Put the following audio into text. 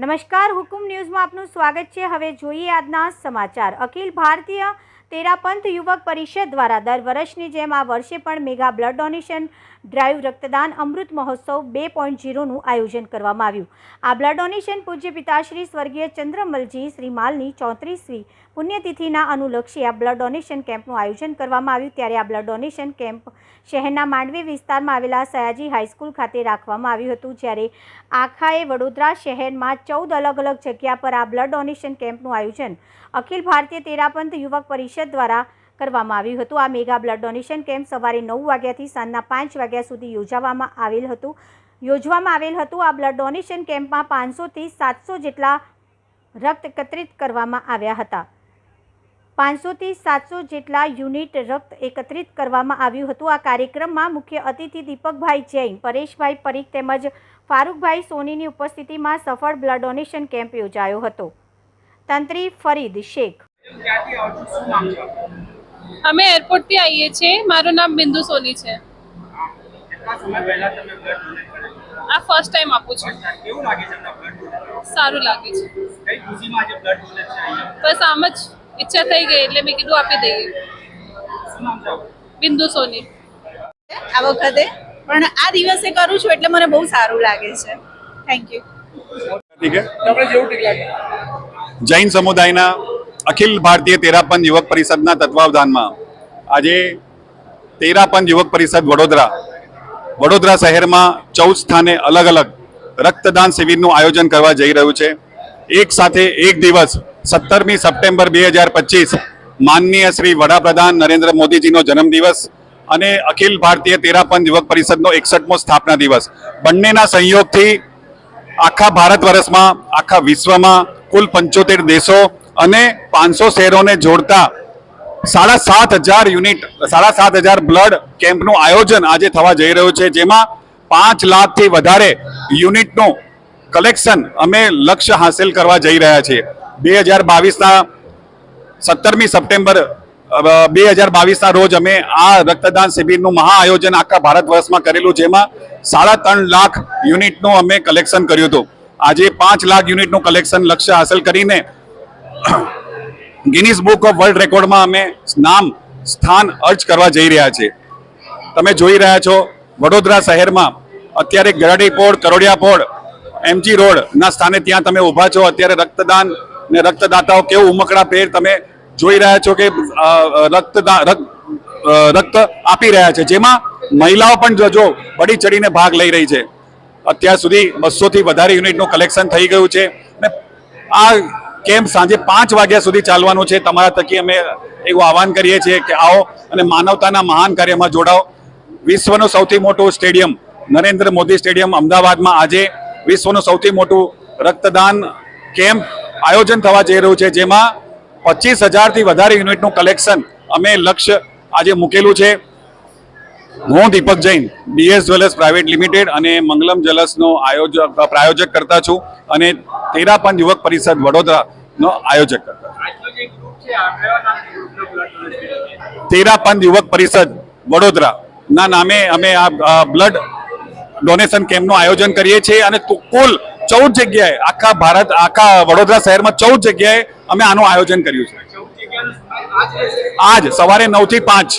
નમસ્કાર હુકુમ ન્યૂઝમાં આપનું સ્વાગત છે. હવે જોઈએ આજના સમાચાર. અખિલ ભારતીય તેરાપંથ યુવક પરિષદ દ્વારા દર વર્ષની જેમ આ વર્ષે પણ મેગા બ્લડ ડોનેશન ડ્રાઈવ રક્તદાન અમૃત મહોત્સવ બે પોઈન્ટ ઝીરોનું આયોજન કરવામાં આવ્યું. આ બ્લડ ડોનેશન પૂજ્ય પિતાશ્રી સ્વર્ગીય ચંદ્રમલજી શ્રીમાલની ચોત્રીસમી પુણ્યતિથિના અનુલક્ષી આ બ્લડ ડોનેશન કેમ્પનું આયોજન કરવામાં આવ્યું. ત્યારે આ બ્લડ ડોનેશન કેમ્પ શહેરના માંડવી વિસ્તારમાં આવેલા સયાજી હાઈસ્કૂલ ખાતે રાખવામાં આવ્યું હતું. જ્યારે આખાએ વડોદરા શહેરમાં ચૌદ અલગ અલગ જગ્યા પર આ બ્લડ ડોનેશન કેમ્પનું આયોજન. અખિલ ભારતીય તેરાપંથ યુવક પરિષદ દ્વારા કરવામાં આવ્યું હતું. આ મેગા બ્લડ ડોનેશન કેમ્પ સવારે નવ વાગ્યાથી સાંજના પાંચ વાગ્યા સુધી યોજાવામાં આવેલ હતું. યોજવામાં આવેલ હતું. આ બ્લડ ડોનેશન કેમ્પમાં પાંચસોથી સાતસો જેટલા રક્ત એકત્રિત કરવામાં આવ્યા હતા. પાંચસોથી સાતસો જેટલા યુનિટ રક્ત એકત્રિત કરવામાં આવ્યું હતું. આ કાર્યક્રમમાં મુખ્ય અતિથિ દીપકભાઈ જૈન, પરેશભાઈ પરીખ તેમજ ફારૂકભાઈ સોનીની ઉપસ્થિતિમાં સફળ બ્લડ ડોનેશન કેમ્પ યોજાયો હતો. તંત્રી ફરીદ શેખ અમે એરપોર્ટથી આવીએ છીએ. મારું નામ બિંદુ સોની છે. કેટલા સમય પહેલા તમે બ્લડ ડોનેટ કર્યું આ ફર્સ્ટ ટાઈમ આપું છું. કેવું લાગે છે તમને બ્લડ ડોનેટ સારું લાગે છે. કઈ ખુશીમાં આજે બ્લડ ડોનેટ છે બસ આમ જ ઈચ્છા થઈ ગઈ એટલે મેં કીધું આપી દઈએ? બિંદુ સોની. આ વખતે. પણ આ દિવસે કરું છું એટલે મને બહુ સારું લાગે છે. થેન્ક યુ ઠીક છે તમને જેવું ઠીક લાગે જૈન સમુદાયના અખિલ ભારતીય તેરાપન યુવક પરિષદના તત્વાવધાનમાં આજે તેરાપન યુવક પરિષદ વડોદરા. વડોદરા શહેરમાં ચૌદ સ્થાને અલગ અલગ રક્તદાન શિબિરનું આયોજન કરવા જઈ રહ્યું છે. એક સાથે એક દિવસ સત્તરમી સપ્ટેમ્બર બે હજાર પચીસ માનનીય શ્રી વડાપ્રધાન નરેન્દ્ર મોદીજીનો જન્મદિવસ અને અખિલ ભારતીય તેરાપન યુવક પરિષદનો એકસઠમો સ્થાપના દિવસ. બંનેના સંયોગથી આખા ભારત વર્ષમાં, આખા વિશ્વમાં કુલ પંચોતેર દેશો અને પાંચસો શહેરોને જોડતા સાડા સાત હજાર યુનિટ, સાડા સાત હજાર બ્લડ કેમ્પનું આયોજન આજે થવા જઈ રહ્યું છે, જેમાં પાંચ લાખથી વધારે યુનિટનું કલેક્શન અમે લક્ષ્ય હાંસિલ કરવા જઈ રહ્યા છીએ. બે હજાર બાવીસના સત્તરમી સપ્ટેમ્બર બે હજાર બાવીસના રોજ અમે આ રક્તદાન શિબિરનું મહા આયોજન આખા ભારત વર્ષમાં કરેલું, જેમાં સાડા ત્રણ લાખ યુનિટનું અમે કલેક્શન કર્યું હતું. આજે પાંચ લાખ યુનિટનું કલેક્શન લક્ષ્ય હાંસલ કરીને ગિનિસ બુક ઓફ વર્લ્ડ રેકોર્ડમાં અમે નામ, સ્થાન અર્જ કરવા જઈ રહ્યા છીએ. તમે જોઈ રહ્યા છો, વડોદરા શહેરમાં અત્યારે ગરાડી પોળ, કરોડિયા પોળ એમજી રોડ ના સ્થાને ત્યાં તમે ઊભા છો. અત્યારે રક્તદાન ને રક્તદાતાઓ કેવું ઉમકડા પેર તમે જોઈ રહ્યા છો કે રક્તદાન રક્ત આપી રહ્યા છે. જેમાં મહિલાઓ પણ જો- બડી ચડીને ભાગ લઈ રહી છે. અત્યાર સુધી બસો થી વધારે યુનિટનું કલેક્શન થઈ ગયું છે. અને આ કેમ્પ સાંજે પાંચ વાગ્યા સુધી ચાલવાનું છે. તમારા થકી અમે એવું આહવાન કરીએ છીએ કે આવો અને માનવતાના મહાન કાર્યમાં જોડાઓ. વિશ્વનું સૌથી મોટું સ્ટેડિયમ, નરેન્દ્ર મોદી સ્ટેડિયમ અમદાવાદમાં આજે વિશ્વનું સૌથી મોટું રક્તદાન કેમ્પ આયોજન થવા જઈ રહ્યું છે. જેમાં પચીસ હજારથી વધારે યુનિટનું કલેક્શન અમે લક્ષ્ય આજે મૂકેલું છે. હું Deepak Jain BS jewellers private limited અને મંગલમ જ્વેલર્સનો આયોજક, પ્રાયોજક કરતા છું અને તેરાપન યુવક પરિષદ વડોદરાનો આયોજક કરતા તેરાપંથ યુવક પરિષદ વડોદરા ના નામે અમે આ બ્લડ ડોનેશન કેમ્પનું આયોજન કરીએ છીએ અને કુલ ચૌદ જગ્યાએ આખા ભારત, આખા વડોદરા શહેરમાં ચૌદ જગ્યાએ અમે આનું આયોજન કર્યું છે. આજ, સવારે નવથી પાંચ